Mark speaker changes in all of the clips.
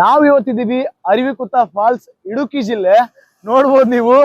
Speaker 1: ನಾವ್ ಇವತ್ತಿದೀವಿ ಅರಿವಿಕುತ್ತ ಫಾಲ್ಸ್, ಇಡುಕಿ ಜಿಲ್ಲೆ. ನೋಡ್ಬೋದು ನೀವು.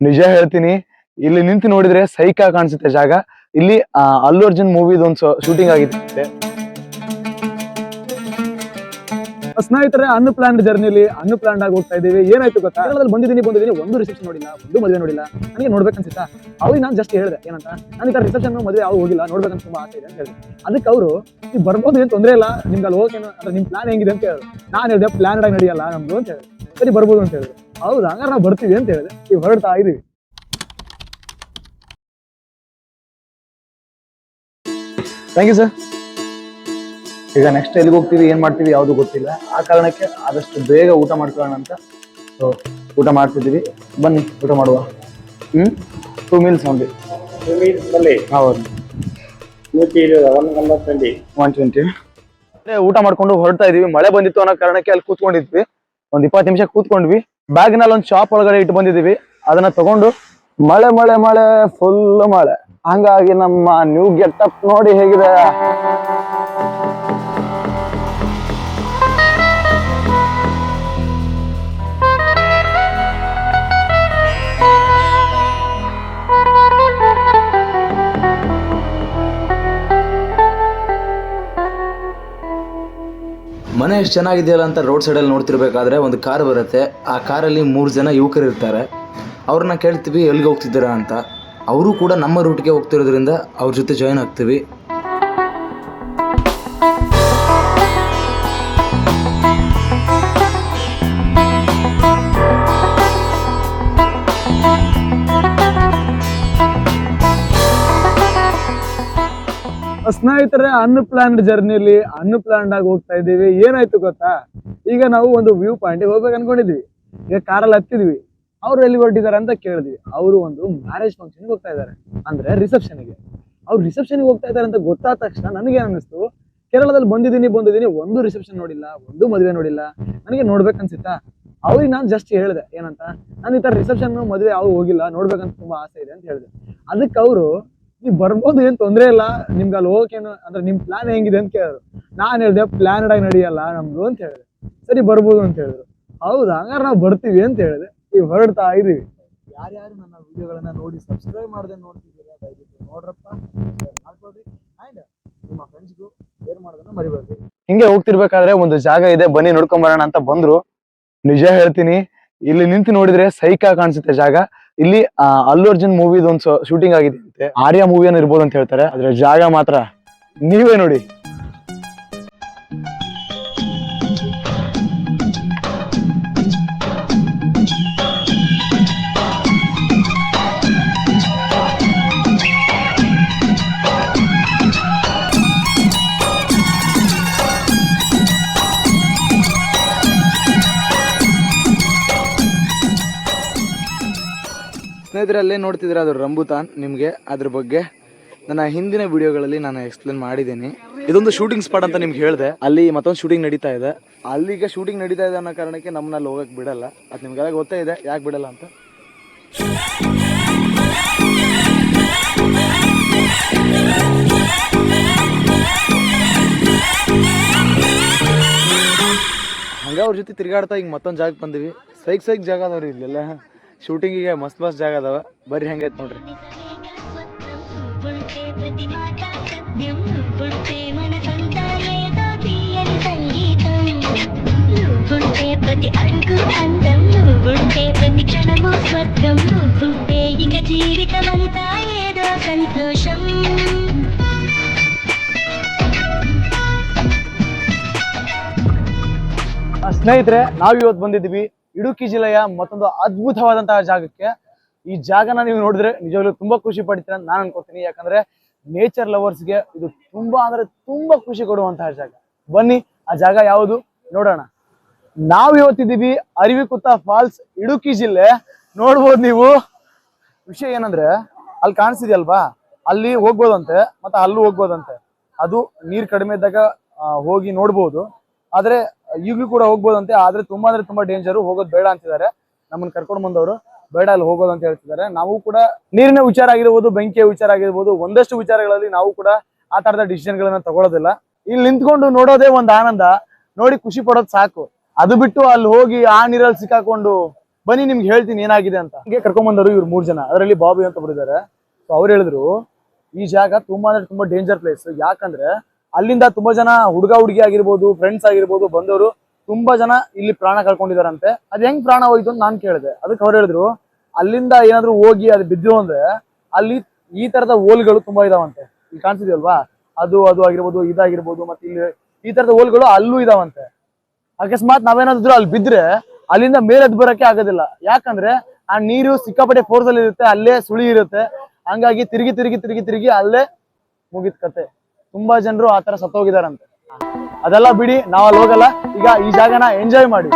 Speaker 1: ನಿಜ ಹೇಳ್ತೀನಿ, ಇಲ್ಲಿ ನಿಂತು ನೋಡಿದ್ರೆ ಸೈಕಾ ಕಾಣಿಸುತ್ತೆ ಜಾಗ. ಇಲ್ಲಿ ಅಲ್ಲು ಅರ್ಜುನ್ ಮೂವಿದು ಒಂದು ಶೂಟಿಂಗ್ ಆಗಿರುತ್ತೆ ಸ್ನೇಹಿತರೆ ಅನ್ಪ್ಲಾನ್ಡ್ ಜರ್ನಿಲಿ ಅನ್ಪ್ಲಾನ್ಡ್ ಆಗಿ ಹೋಗ್ತಾ ಇದೀವಿ ಏನಾಯ್ತು ಗೊತ್ತಾ? ಕೇರಳದಲ್ಲಿ ಬಂದಿದ್ದೀನಿ ಬಂದಿದ್ದೀನಿ. ಒಂದು ರಿಸೆಪ್ಷನ್ ನೋಡಿಲ್ಲ, ಒಂದು ಮದುವೆ ನೋಡಿಲ್ಲ. ನನಗೆ ನೋಡ್ಬೇಕನ್ಸಿತ್ತಾ ಅವ್ರಿಗೆ ನಾನು ಜಸ್ಟ್ ಹೇಳಿದೆ, ಏನಂತ? ನನಗೆ ರಿಸೆಪ್ಷನ್ ಮದುವೆ ಯಾವ ಹೋಗಿಲ್ಲ ನೋಡ್ಬೇಕಂತ ತುಂಬಾ ಆಸೆ ಇದೆ ಅಂತ ಹೇಳಿದೆ. ಅದಕ್ಕೆ ಅವರು ನೀವು ಬರ್ಬೋದು, ಏನು ತೊಂದರೆ ಇಲ್ಲ. ನಿಮ್ಗೆ ಅಲ್ಲಿ ಹೋಗೇನು ಅಂದ್ರೆ ನಿಮ್ ಪ್ಲಾನ್ ಹೆಂಗಿದೆ? ಅಂತ ಹೇಳಿದ್ರು. ನಾನು ಹೇಳಿದೆ ಪ್ಲಾನ್ ಆಗಿ ನಡೆಯಲ್ಲ ನಮ್ದು, ಅಂತ ಹೇಳಿದೆ ಸರಿ, ಬರ್ಬೋದು ಅಂತ ಹೇಳಿದ್ರು. ಹೌದು? ಹಂಗಾರೆ ನಾವು ಬರ್ತೀವಿ ಅಂತ ಹೇಳಿದೆ. ಈಗ ಹೊರಡ್ತಾ ಇದೀವಿ. ಥ್ಯಾಂಕ್ ಯು ಸರ್ ಈಗ ನೆಕ್ಸ್ಟ್ ಎಲ್ಲಿಗೆ ಹೋಗ್ತೀವಿ ಏನ್ ಮಾಡ್ತೀವಿ ಯಾವುದು ಗೊತ್ತಿಲ್ಲ. ಆ ಕಾರಣಕ್ಕೆ ಆದಷ್ಟು ಬೇಗ ಊಟ ಮಾಡ್ಕೊಳ್ಳೋಣ ಅಂತ. ಸೊ ಊಟ ಮಾಡ್ತಿದ್ದೀವಿ. ಬನ್ನಿ ಊಟ ಮಾಡುವ. ಹ್ಮ್? ಟೂ ಮೀಲ್ಸ್ ಹೌದು.
Speaker 2: ಒಂದು ನಲವತ್ತಲ್ಲಿ
Speaker 1: ಒನ್ ಟ್ವೆಂಟಿ ಊಟ ಮಾಡ್ಕೊಂಡು ಹೊರಡ್ತಾ ಇದೀವಿ. ಮಳೆ ಬಂದಿತ್ತು ಅನ್ನೋ ಕಾರಣಕ್ಕೆ ಅಲ್ಲಿ ಕೂತ್ಕೊಂಡಿದ್ವಿ. ಒಂದ್ ಇಪ್ಪತ್ತು ನಿಮಿಷ ಕೂತ್ಕೊಂಡ್ವಿ. ಬ್ಯಾಗ್ನಲ್ಲಿ ಒಂದು ಶಾಪ್ ಒಳಗಡೆ ಇಟ್ಟು ಬಂದಿದೀವಿ ಅದನ್ನ ತಗೊಂಡು ಮಳೆ ಮಳೆ ಮಳೆ ಫುಲ್ ಮಳೆ. ಹಂಗಾಗಿ ನಮ್ಮ ನ್ಯೂ ಗೆಟಪ್ ನೋಡಿ ಹೇಗಿದೆ.
Speaker 3: ಎಷ್ಟು ಚೆನ್ನಾಗಿದೆಯಲ್ಲ ಅಂತ ರೋಡ್ ಸೈಡಲ್ಲಿ ನೋಡ್ತಿರ್ಬೇಕಾದ್ರೆ ಒಂದು ಕಾರ್ ಬರುತ್ತೆ. ಆ ಕಾರಲ್ಲಿ ಮೂರು ಜನ ಯುವಕರು ಇರ್ತಾರೆ. ಅವ್ರನ್ನ ಕೇಳ್ತೀವಿ, ಎಲ್ಲಿಗೆ ಹೋಗ್ತಿದ್ದೀರಾ ಅಂತ. ಅವರು ಕೂಡ ನಮ್ಮ ರೂಟ್ಗೆ ಹೋಗ್ತಿರೋದ್ರಿಂದ ಅವ್ರ ಜೊತೆ ಜಾಯ್ನ್ ಆಗ್ತೀವಿ.
Speaker 1: ಸ್ನೇಹಿತರೆ ಅನ್ಪ್ಲಾನ್ಡ್ ಜರ್ನಿಲಿ ಅನ್ಪ್ಲಾನ್ಡ್ ಆಗಿ ಹೋಗ್ತಾ ಇದ್ದೀವಿ. ಏನಾಯ್ತು ಗೊತ್ತಾ? ಈಗ ನಾವು ಒಂದು ವ್ಯೂ ಪಾಯಿಂಟ್ ಹೋಗ್ಬೇಕು ಅನ್ಕೊಂಡಿದ್ವಿ ಈಗ ಕಾರಲ್ಲಿ ಹತ್ತಿದ್ವಿ. ಅವ್ರು ಎಲ್ಲಿ ಹೊರಟಿದ್ದಾರೆ ಅಂತ ಕೇಳಿದ್ವಿ. ಅವರು ಒಂದು ಮ್ಯಾರೇಜ್ ಫಂಕ್ಷನ್ ಹೋಗ್ತಾ ಇದ್ದಾರೆ. ಅಂದ್ರೆ ರಿಸೆಪ್ಷನ್ಗೆ ಅವ್ರು ರಿಸೆಪ್ಷನ್ಗೆ ಹೋಗ್ತಾ ಇದ್ದಾರೆ ಅಂತ ಗೊತ್ತಾದ ತಕ್ಷಣ ನನಗೆ ಅನ್ನಿಸ್ತು, ಕೇರಳದಲ್ಲಿ ಬಂದಿದ್ದೀನಿ ಬಂದಿದ್ದೀನಿ, ಒಂದು ರಿಸೆಪ್ಷನ್ ನೋಡಿಲ್ಲ, ಒಂದು ಮದುವೆ ನೋಡಿಲ್ಲ. ನನಗೆ ನೋಡ್ಬೇಕನ್ಸಿತ್ತಾ? ಅವ್ರಿಗೆ ನಾನು ಜಸ್ಟ್ ಹೇಳಿದೆ, ಏನಂತ? ನಾನು ಈ ಥರ ರಿಸೆಪ್ಷನ್ ಮದುವೆ ಯಾವ ಹೋಗಿಲ್ಲ, ನೋಡ್ಬೇಕಂತ ತುಂಬಾ ಆಸೆ ಇದೆ ಅಂತ ಹೇಳಿದೆ. ಅದಕ್ಕೆ ಅವರು ನೀವು ಬರ್ಬೋದು ಏನ್ ತೊಂದ್ರೆ ಇಲ್ಲ. ನಿಮ್ಗೆ ಅಲ್ಲಿ ಹೋಗೇನು ಅಂದ್ರೆ ನಿಮ್ ಪ್ಲಾನ್ ಹೆಂಗಿದೆ ಅಂತ ಕೇಳಿದ್ರು. ನಾನ್ ಹೇಳ್ದೆ ಪ್ಲಾನ್ ಆಗಿ ನಡೆಯಲ್ಲ ನಮ್ದು ಅಂತ ಹೇಳಿದೆ ಸರಿ ಬರ್ಬೋದು ಅಂತ ಹೇಳಿದ್ರು. ಹೌದಾ? ಹಂಗಾರೆ ನಾವು ಬರ್ತೀವಿ ಅಂತ ಹೇಳಿದೆ. ನೀವು ಹೊರಡ್ತಾ ಇದೀವಿ. ಯಾರ್ಯಾರು ನನ್ನ ವಿಡಿಯೋಗಳನ್ನ ನೋಡಿ ಸಬ್ಸ್ಕ್ರೈಬ್ ಮಾಡದೆ ನೋಡ್ತಿದ್ದೀರಾ ದಯವಿಟ್ಟು ನೋಡ್ರಪ್ಪ. ಮಾಡ್ಕೊಡ್ರಿ ಆ್ಯಂಡ್ ನಿಮ್ಮ ಫ್ರೆಂಡ್ಸ್ಗೂ ಶೇರ್ ಮಾಡೋದನ್ನ ಮರಿಬೇಡಿ ಹಿಂಗೆ ಹೋಗ್ತಿರ್ಬೇಕಾದ್ರೆ ಒಂದು ಜಾಗ ಇದೆ ಬನ್ನಿ ನೋಡ್ಕೊಂಡ್ ಬರೋಣ ಅಂತ ಬಂದ್ರು. ನಿಜ ಹೇಳ್ತೀನಿ ಇಲ್ಲಿ ನಿಂತು ನೋಡಿದ್ರೆ ಸೈಕಾ ಕಾಣಿಸುತ್ತೆ ಜಾಗ. ಇಲ್ಲಿ ಅಲ್ಲು ಅರ್ಜುನ್ ಮೂವಿದ್ ಒಂದು ಶೂಟಿಂಗ್ ಆಗಿದೆ ಆರ್ಯ ಮೂವಿ ಇರ್ಬೋದು ಅಂತ ಹೇಳ್ತಾರೆ. ಅದ್ರ ಜಾಗ ಮಾತ್ರ ನೀವೇ ನೋಡಿ.
Speaker 3: ಸ್ನೇಹಿತರೆ ಅಲ್ಲೇ ನೋಡ್ತಿದ್ರೆ ಅದು ರಂಬುತಾನ್ ನಿಮಗೆ, ಅದ್ರ ಬಗ್ಗೆ ನನ್ನ ಹಿಂದಿನ ವಿಡಿಯೋಗಳಲ್ಲಿ ನಾನು ಎಕ್ಸ್ಪ್ಲೇನ್ ಮಾಡಿದ್ದೀನಿ.
Speaker 1: ಇದೊಂದು ಶೂಟಿಂಗ್ ಸ್ಪಾಟ್ ಅಂತ ನಿಮ್ಗೆ ಹೇಳಿದೆ. ಅಲ್ಲಿ ಮತ್ತೊಂದು ಶೂಟಿಂಗ್ ನಡೀತಾ ಇದೆ. ಅಲ್ಲಿಗೆ ಶೂಟಿಂಗ್ ನಡೀತಾ ಇದೆ ಅನ್ನೋ ಕಾರಣಕ್ಕೆ ನಮ್ಮನ್ನ ಅಲ್ಲಿ ಹೋಗಕ್ ಬಿಡಲ್ಲ. ಅದು ನಿಮ್ಗೆಲ್ಲ ಗೊತ್ತೇ ಇದೆ, ಯಾಕೆ ಬಿಡಲ್ಲ ಅಂತ. ಹಂಗ ಅವ್ರ ಜೊತೆ ತಿರ್ಗಾಡ್ತಾ ಈಗ ಮತ್ತೊಂದು ಜಾಗಕ್ಕೆ ಬಂದಿವಿ. ಸೈಕ್ ಸೈಕ್ ಜಾಗ ಅದಾವ್ರಿ ಇಲ್ಲೆಲ್ಲ. ಶೂಟಿಂಗಿಗೆ ಮಸ್ತ್ ಮಸ್ತ್ ಜಾಗ ಅದಾವ ಬರ್ರಿ ಹೆಂಗೈತೆ ನೋಡ್ರಿ
Speaker 4: బుల్టే ప్రతి మాట సత్యం బుల్టే మన సొంతాలేదో తీయని సంగీతం నువ్వుంటే ప్రతి అడుగు అందం నువ్వుంటే ప్రతి క్షణము స్వర్గం నువ్వుంటే ఇక జీవితమంతా ఏదో సంతోషం
Speaker 1: ಆ, ಸ್ನೇಹಿತರೆ ನಾವ್ ಇವತ್ತು ಬಂದಿದ್ದೀವಿ ಇಡುಕಿ ಜಿಲ್ಲೆಯ ಮತ್ತೊಂದು ಅದ್ಭುತವಾದಂತಹ ಜಾಗಕ್ಕೆ ಈ ಜಾಗನ ನೀವು ನೋಡಿದ್ರೆ ನಿಜವಾಗ್ಲೂ ತುಂಬಾ ಖುಷಿ ಪಡ್ತೀರ ಅಂತ ನಾನು ಅನ್ಕೋತೀನಿ. ಯಾಕಂದ್ರೆ ನೇಚರ್ ಲವರ್ಸ್ಗೆ ಇದು ತುಂಬಾ ಅಂದ್ರೆ ತುಂಬಾ ಖುಷಿ ಕೊಡುವಂತಹ ಜಾಗ. ಬನ್ನಿ, ಆ ಜಾಗ ಯಾವುದು ನೋಡೋಣ. ನಾವು ಇವತ್ತಿದ್ದೀವಿ ಅರಿವಿಕುತ್ತ ಫಾಲ್ಸ್, ಇಡುಕಿ ಜಿಲ್ಲೆ. ನೋಡ್ಬೋದು ನೀವು. ವಿಷಯ ಏನಂದ್ರೆ, ಅಲ್ಲಿ ಕಾಣಿಸಿದೆಯಲ್ವಾ? ಅಲ್ಲಿ ಹೋಗ್ಬೋದಂತೆ, ಮತ್ತೆ ಅಲ್ಲೂ ಹೋಗ್ಬೋದಂತೆ. ಅದು ನೀರ್ ಕಡಿಮೆ ಇದ್ದಾಗ ಹೋಗಿ ನೋಡ್ಬೋದು. ಆದ್ರೆ ಈಗಲೂ ಕೂಡ ಹೋಗ್ಬೋದಂತೆ, ಆದ್ರೆ ತುಂಬಾ ಅಂದ್ರೆ ತುಂಬಾ ಡೇಂಜರ್ ಹೋಗೋದು ಬೇಡ ಅಂತಿದ್ದಾರೆ. ನಮ್ಮನ್ನ ಕರ್ಕೊಂಡು ಬಂದವರು ಬೇಡ ಅಲ್ಲಿ ಹೋಗೋದು ಅಂತ ಹೇಳ್ತಿದ್ದಾರೆ. ನಾವು ಕೂಡ ನೀರಿನ ವಿಚಾರ ಆಗಿರ್ಬೋದು, ಬೆಂಕಿಯ ವಿಚಾರ ಆಗಿರ್ಬೋದು, ಒಂದಷ್ಟು ವಿಚಾರಗಳಲ್ಲಿ ನಾವು ಕೂಡ ಆ ತರದ ಡಿಸಿಷನ್ ಗಳನ್ನ ತಗೊಳ್ಳೋದಿಲ್ಲ ಇಲ್ಲಿ ನಿಂತ್ಕೊಂಡು ನೋಡೋದೇ ಒಂದು ಆನಂದ. ನೋಡಿ ಖುಷಿ ಪಡೋದು ಸಾಕು. ಅದು ಬಿಟ್ಟು ಅಲ್ಲಿ ಹೋಗಿ ಆ ನೀರಲ್ಲಿ ಸಿಕ್ಕಾಕೊಂಡು ಬನ್ನಿ, ನಿಮ್ಗೆ ಹೇಳ್ತೀನಿ ಏನಾಗಿದೆ ಅಂತ. ಹಂಗೆ ಕರ್ಕೊಂಡ್ ಇವ್ರು ಮೂರ್ ಜನ. ಅದರಲ್ಲಿ ಬಾಬಿ ಅಂತ ಬರಿದ್ದಾರೆ ಸೊ ಅವ್ರು ಹೇಳಿದ್ರು, ಈ ಜಾಗ ತುಂಬಾ ಅಂದ್ರೆ ತುಂಬಾ ಡೇಂಜರ್ ಪ್ಲೇಸ್ ಯಾಕಂದ್ರೆ ಅಲ್ಲಿಂದ ತುಂಬಾ ಜನ ಹುಡುಗ ಹುಡುಗಿ ಆಗಿರ್ಬೋದು ಫ್ರೆಂಡ್ಸ್ ಆಗಿರ್ಬೋದು ಬಂದವರು ತುಂಬಾ ಜನ ಇಲ್ಲಿ ಪ್ರಾಣ ಕಳ್ಕೊಂಡಿದಾರಂತೆ. ಅದ್ ಹೆಂಗ್ ಪ್ರಾಣ ಹೋಯ್ತು ಅಂತ ನಾನ್ ಕೇಳಿದೆ. ಅದಕ್ಕೆ ಅವ್ರು ಹೇಳಿದ್ರು, ಅಲ್ಲಿಂದ ಏನಾದ್ರು ಹೋಗಿ ಅದು ಬಿದ್ದು ಅಂದ್ರೆ ಅಲ್ಲಿ ಈ ತರದ ಹೋಲ್ಗಳು ತುಂಬಾ ಇದಾವಂತೆ. ಇಲ್ಲಿ ಕಾಣಿಸಿದ್ಯಲ್ವಾ ಅದು ಅದು ಆಗಿರ್ಬೋದು, ಇದಾಗಿರ್ಬೋದು, ಮತ್ತೆ ಇಲ್ಲಿ ಈ ತರದ ಹೋಲ್ಗಳು ಅಲ್ಲೂ ಇದಾವಂತೆ. ಅಕಸ್ಮಾತ್ ನಾವೇನಾದ್ರು ಅಲ್ಲಿ ಬಿದ್ರೆ ಅಲ್ಲಿಂದ ಮೇಲೆ ಅದ್ ಬರಕ್ಕೆ ಆಗೋದಿಲ್ಲ. ಯಾಕಂದ್ರೆ ಆ ನೀರು ಸಿಕ್ಕಾಪಟ್ಟೆ ಫೋರ್ಸ್ ಅಲ್ಲಿ ಇರುತ್ತೆ ಅಲ್ಲೇ ಸುಳಿ ಇರುತ್ತೆ. ಹಂಗಾಗಿ ತಿರುಗಿ ತಿರುಗಿ ತಿರುಗಿ ತಿರುಗಿ ಅಲ್ಲೇ ಮುಗಿತ್ ಕತೆ. ತುಂಬಾ ಜನರು ಆತರ ತರ ಸತ್ತೋಗಿದಾರಂತೆ. ಅದೆಲ್ಲ ಬಿಡಿ ನಾವಲ್ಲಿ ಹೋಗಲ್ಲ. ಈಗ ಈ ಜಾಗನ ಎಂಜಾಯ್ ಮಾಡಿ.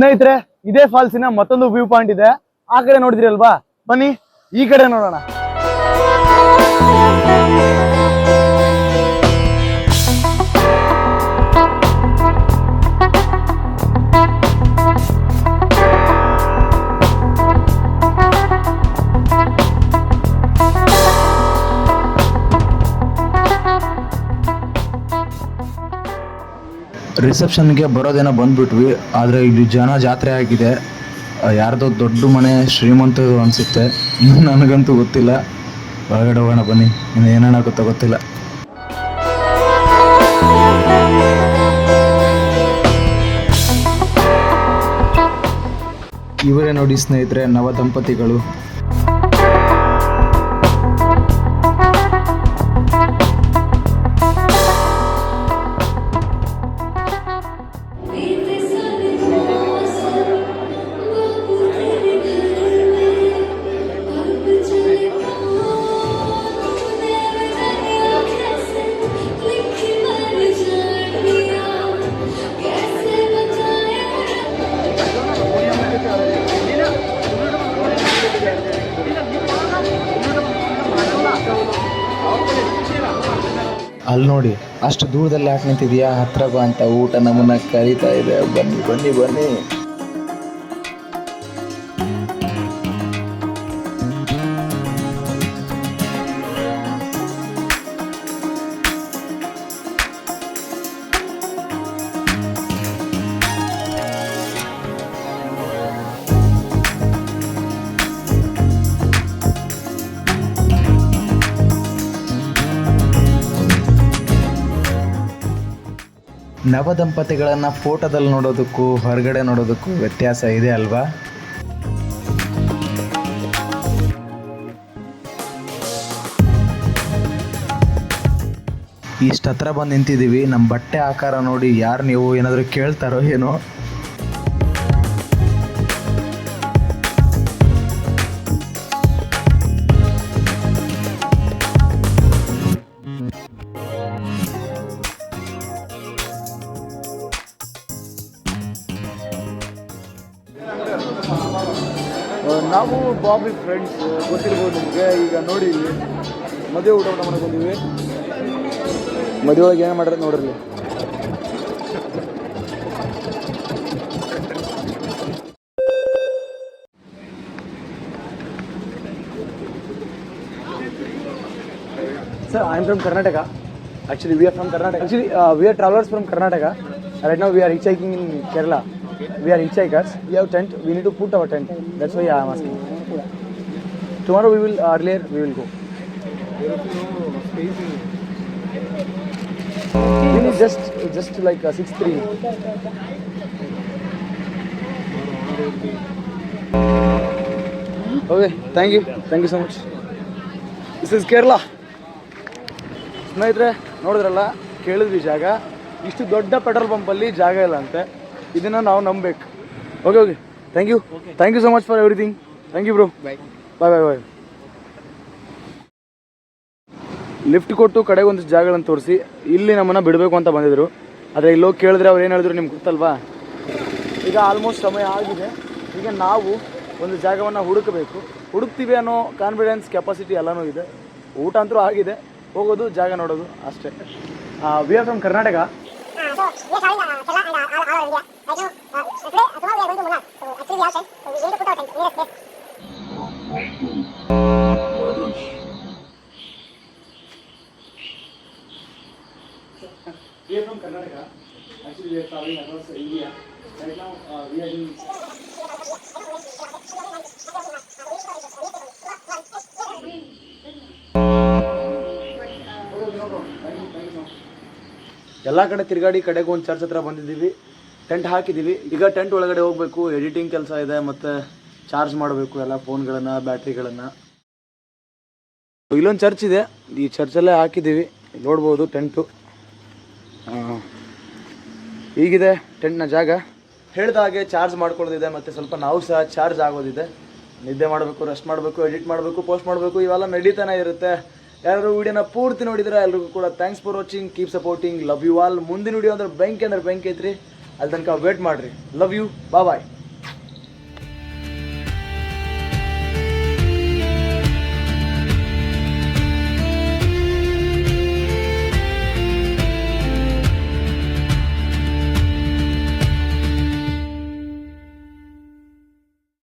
Speaker 1: ಸ್ನೇಹಿತರೆ ಇದೇ ಫಾಲ್ಸಿನ ಮತ್ತೊಂದು ವ್ಯೂ ಪಾಯಿಂಟ್ ಇದೆ. ಆ ಕಡೆ ನೋಡಿದ್ರಲ್ವಾ ಬನ್ನಿ ಈ ಕಡೆ ನೋಡೋಣ.
Speaker 3: ರಿಸೆಪ್ಷನ್ಗೆ ಬರೋದೇನೋ ಬಂದ್ಬಿಟ್ವಿ, ಆದರೆ ಇಲ್ಲಿ ಜನ ಜಾತ್ರೆ ಆಗಿದೆ ಯಾರ್ದೋ ದೊಡ್ಡ ಮನೆ ಶ್ರೀಮಂತರು ಅನಿಸುತ್ತೆ. ನನಗಂತೂ ಗೊತ್ತಿಲ್ಲ. ಒಳಗಡೆ ಹೋಗೋಣ ಬನ್ನಿ. ಇನ್ನು ಏನೇನಾಗುತ್ತೋ ಗೊತ್ತಿಲ್ಲ. ಇವರೇ ನೋಡಿ ಸ್ನೇಹಿತರೆ ನವ ದಂಪತಿಗಳು ನೋಡಿ, ಅಷ್ಟು ದೂರದಲ್ಲಿ ಯಾಕೆ ನಿಂತಿದ್ಯಾ? ಹತ್ರ ಬಾ ಅಂತ ಊಟ ನಮ್ಮನ್ನ ಕರೀತಾ ಇದೆ. ಬನ್ನಿ ಬನ್ನಿ ಬನ್ನಿ. ನವ ದಂಪತಿಗಳನ್ನ ಫೋಟೋದಲ್ಲಿ ನೋಡೋದಕ್ಕೂ ಹೊರಗಡೆ ನೋಡೋದಕ್ಕೂ ವ್ಯತ್ಯಾಸ ಇದೆ ಅಲ್ವಾ? ಇಷ್ಟು ಹತ್ರ ಬಂದು ನಿಂತಿದ್ದೀವಿ. ನಮ್ಮ ಬಟ್ಟೆ ಆಕಾರ ನೋಡಿ ಯಾರು ನೀವು ಏನಾದರೂ ಕೇಳ್ತಾರೋ ಏನೋ.
Speaker 1: ಬಾಬಿ ಫ್ರೆಂಡ್ಸ್ ಗೊತ್ತಿರ್ಬೋದು ನಿಮಗೆ ಈಗ ನೋಡಿ ಇಲ್ಲಿ ಮದುವೆ ಊಟ ಊಟ ಮಾಡಕ್ ಬಂದಿವಿ ಮದುವೆ ಒಳಗೆ ಏನು ಮಾಡ್ರೆ ನೋಡ್ರಿ Sir, I am from Karnataka. Actually, we are from Karnataka. Actually, uh, we are travelers from Karnataka. Right now, we are hitchhiking in Kerala. We are hitchhikers. We have tent. We need to put our tent. That's why I am asking. Tomorrow we will uh, earlier we will go. We need just just like uh, six three. Okay, thank you. Thank you so much. This is Kerala. ಸ್ನೇಹಿತರೆ ನೋಡಿದ್ರಲ್ಲ ಕೇಳಿದ್ವಿ ಜಾಗ ಇಷ್ಟು ದೊಡ್ಡ petrol ಪಂಪಲ್ಲಿ ಜಾಗ ಇಲ್ಲ ಅಂತೆ ಇದನ್ನ ನಾವು ನಂಬಬೇಕು. Okay okay thank you thank you so much for everything thank you bro bye bye bye bye lift ಕೊಟ್ಟು ಕಡೆಗೆ ಒಂದಿಷ್ಟು ಜಾಗಗಳನ್ನು ತೋರಿಸಿ. ಇಲ್ಲಿ ನಮ್ಮನ್ನು ಬಿಡಬೇಕು ಅಂತ ಬಂದಿದ್ರು. ಆದರೆ ಇಲ್ಲೋಗಿ ಕೇಳಿದ್ರೆ ಅವ್ರು ಏನು ಹೇಳಿದ್ರು ನಿಮ್ಗೆ ಗೊತ್ತಲ್ವಾ? ಈಗ ಆಲ್ಮೋಸ್ಟ್ ಸಮಯ ಆಗಿದೆ. ಈಗ ನಾವು ಒಂದು ಜಾಗವನ್ನು ಹುಡುಕಬೇಕು. ಹುಡುಕ್ತೀವಿ ಅನ್ನೋ ಕಾನ್ಫಿಡೆನ್ಸ್ ಕೆಪಾಸಿಟಿ ಎಲ್ಲನೂ ಇದೆ. ಊಟ ಅಂತೂ ಆಗಿದೆ. ಹೋಗೋದು ಜಾಗ ನೋಡೋದು ಅಷ್ಟೇ. We are from Karnataka We are from Karnataka. Actually, we are traveling across India. Right now, uh, we are in. ಎಲ್ಲ ಕಡೆ ತಿರುಗಾಡಿ ಕಡೆಗೆ ಒಂದು ಚರ್ಚ್ ಹತ್ರ ಬಂದಿದ್ದೀವಿ. ಟೆಂಟ್ ಹಾಕಿದ್ದೀವಿ. ಈಗ ಟೆಂಟ್ ಒಳಗಡೆ ಹೋಗಬೇಕು ಎಡಿಟಿಂಗ್ ಕೆಲಸ ಇದೆ, ಮತ್ತು ಚಾರ್ಜ್ ಮಾಡಬೇಕು, ಎಲ್ಲ ಫೋನ್ಗಳನ್ನು ಬ್ಯಾಟ್ರಿಗಳನ್ನು ಇಲ್ಲೊಂದು ಚರ್ಚ್ ಇದೆ. ಈ ಚರ್ಚಲ್ಲೇ ಹಾಕಿದ್ದೀವಿ. ನೋಡ್ಬೋದು ಟೆಂಟು ಈಗಿದೆ ಟೆಂಟ್ನ ಜಾಗ. ಹೇಳ್ದ ಹಾಗೆ ಚಾರ್ಜ್ ಮಾಡ್ಕೊಳ್ಳೋದಿದೆ, ಮತ್ತು ಸ್ವಲ್ಪ ನಾವು ಸಹ ಚಾರ್ಜ್ ಆಗೋದಿದೆ. ನಿದ್ದೆ ಮಾಡಬೇಕು ರೆಸ್ಟ್ ಮಾಡಬೇಕು ಎಡಿಟ್ ಮಾಡಬೇಕು ಪೋಸ್ಟ್ ಮಾಡಬೇಕು, ಇವೆಲ್ಲ ನಡೀತಾನೆ ಇರುತ್ತೆ. ಯಾರು ವಿಡಿಯೋನ ಪೂರ್ತಿ ನೋಡಿದ್ರೆ ಎಲ್ರಿಗೂ ಕೂಡ thanks for watching keep supporting love you all ಮುಂದಿನ ವಿಡಿಯೋ ಅಂದ್ರೆ ಬೆಂಕಿ ಅಂದ್ರೆ ಬೆಂಕಿ ಐತ್ರಿ. ಅಲ್ಲಿ ತನಕ ವೇಟ್ ಮಾಡಿರಿ. ಲವ್ ಯು ಬಾ ಬಾಯ್